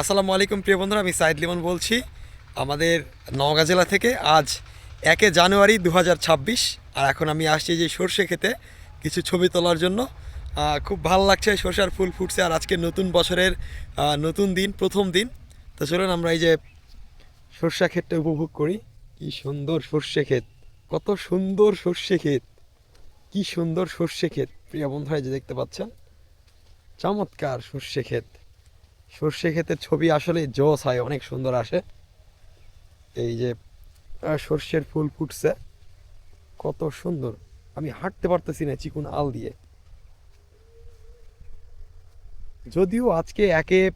আসসালামু আলাইকুম, প্রিয় বন্ধুরা, আমি সাইদ লিমন বলছি। আমাদের নওগাঁ জেলা থেকে আজ একে জানুয়ারি দু হাজার ছাব্বিশ, আর এখন আমি আসছি যে সর্ষে খেতে, কিছু ছবি তোলার জন্য। খুব ভালো লাগছে, সর্ষার ফুল ফুটছে, আর আজকে নতুন বছরের নতুন দিন, প্রথম দিন। তো চলুন আমরা এই যে সর্ষা ক্ষেতটা উপভোগ করি। কি সুন্দর সর্ষে ক্ষেত, কত সুন্দর সর্ষে ক্ষেত, কি সুন্দর সর্ষে ক্ষেত। প্রিয় বন্ধুরা যে দেখতে পাচ্ছেন, চমৎকার সর্ষে ক্ষেত। সর্ষে ক্ষেতের ছবি আসলে জোস হয়, অনেক সুন্দর আসে। এই যে সর্ষের ফুল ফুটছে। কত সুন্দর। আমি হাঁটতে পারতেছি না চিকুন আল দিয়ে। যদিও আজকে একে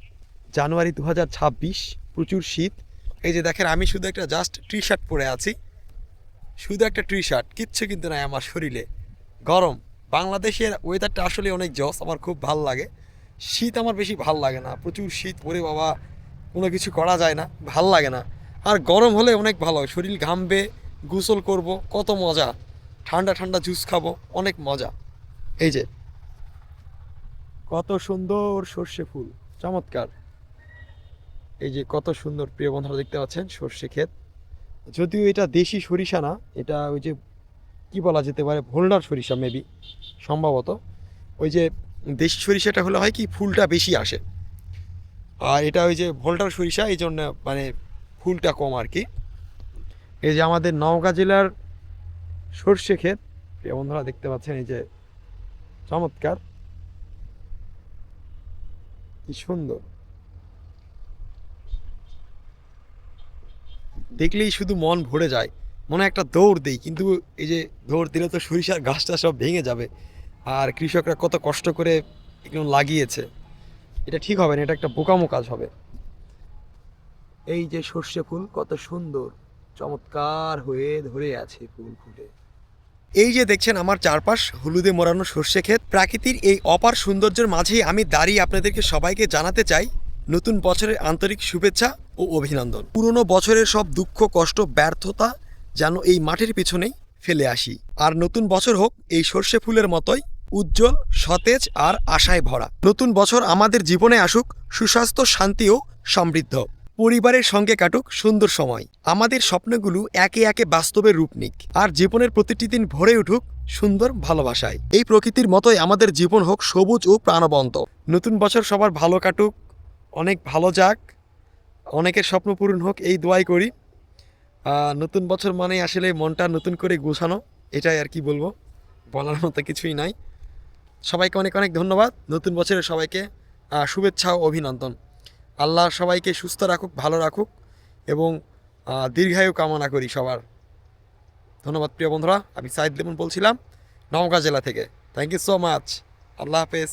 জানুয়ারি দু হাজার ছাব্বিশ, প্রচুর শীত। এই যে দেখেন, আমি শুধু একটা জাস্ট টি শার্ট পরে আছি। শুধু একটা টি শার্ট কিচ্ছু কিন্তু নাই আমার শরীরে। গরম। বাংলাদেশের ওয়েদারটা আসলে অনেক জস, আমার খুব ভালো লাগে। শীত আমার বেশি ভালো লাগে না। প্রচুর শীত পরে বাবা, কোনো কিছু করা যায় না, ভালো লাগে না। আর গরম হলে অনেক ভালো শরীর ঘামবে, গোসল করব, কত মজা। ঠান্ডা ঠান্ডা জুস খাব, অনেক মজা। এই যে, কত সুন্দর সর্ষে ফুল, চমৎকার। এই যে, কত সুন্দর, প্রিয় বন্ধুরা, দেখতে পাচ্ছেন, সর্ষে ক্ষেত। যদিও এটা দেশি সরিষা না, এটা ওই যে, কি বলা যেতে পারে, ভোল্ডার সরিষা মেবি সম্ভবত। ওই যে দেশি সরিষাটা হলে হয় কি ফুলটা বেশি আসে। আর এটা ওই যে ভোল্ডার সরিষা, এই জন্য মানে ফুলটা কম আর কি। এই যে আমাদের নওগাঁ জেলার সর্ষে ক্ষেত বন্ধুরা দেখতে পাচ্ছেন এই যে চমৎকার। কি সুন্দর। দেখলেই শুধু মন ভরে যায়, মনে একটা দৌড় দেই, কিন্তু এই যে দৌড় দিলে তো সরিষার গাছটা সব ভেঙে যাবে। আর কৃষকরা কত কষ্ট করে এগুলো লাগিয়েছে, এটা ঠিক হবে না, এটা একটা বোকামো কাজ হবে। এই যে সর্ষে ফুল, কত সুন্দর, চমৎকার হয়ে ধরে আছে ফুল ফুটে। এই যে দেখছেন আমার চারপাশ, হলুদে মোড়ানো সর্ষে ক্ষেত, প্রাকৃতির এই অপার সৌন্দর্যের মাঝেই আমি দাঁড়িয়ে আপনাদেরকে সবাইকে জানাতে চাই, নতুন বছরের আন্তরিক শুভেচ্ছা ও অভিনন্দন। পুরনো বছরের সব দুঃখ, কষ্ট, ব্যর্থতা যেন এই মাঠের পিছনেই ফেলে আসি। আর নতুন বছর হোক, এই সর্ষে ফুলের মতোই উজ্জ্বল, সতেজ আর আশায় ভরা। নতুন বছর আমাদের জীবনে আসুক, সুস্বাস্থ্য, শান্তি ও সমৃদ্ধ। পরিবারের সঙ্গে কাটুক সুন্দর সময়। আমাদের স্বপ্নগুলো একে একে বাস্তবে রূপ নিক। আর জীবনের প্রতিটি দিন ভরে উঠুক সুন্দর ভালোবাসায়। এই প্রকৃতির মতোই আমাদের জীবন হোক সবুজ ও প্রাণবন্ত। নতুন বছর সবার ভালো কাটুক, অনেক ভালো যাক, অনেকের স্বপ্ন পূরণ হোক, এই দোয়াই করি। নতুন বছর মানে আসলে মনটা নতুন করে গোছানো, এটাই আর কি বলব, বলার মতো কিছুই নাই। সবাইকে অনেক অনেক ধন্যবাদ। নতুন বছরের সবাইকে শুভেচ্ছা ও অভিনন্দন। আল্লাহ সবাইকে সুস্থ রাখুক, ভালো রাখুক এবং দীর্ঘায়ু কামনা করি সবার। ধন্যবাদ প্রিয় বন্ধুরা, আমি সাইদ লেমন বলছিলাম নওগাঁ জেলা থেকে। থ্যাংক ইউ সো মাচ আল্লাহ হাফেজ।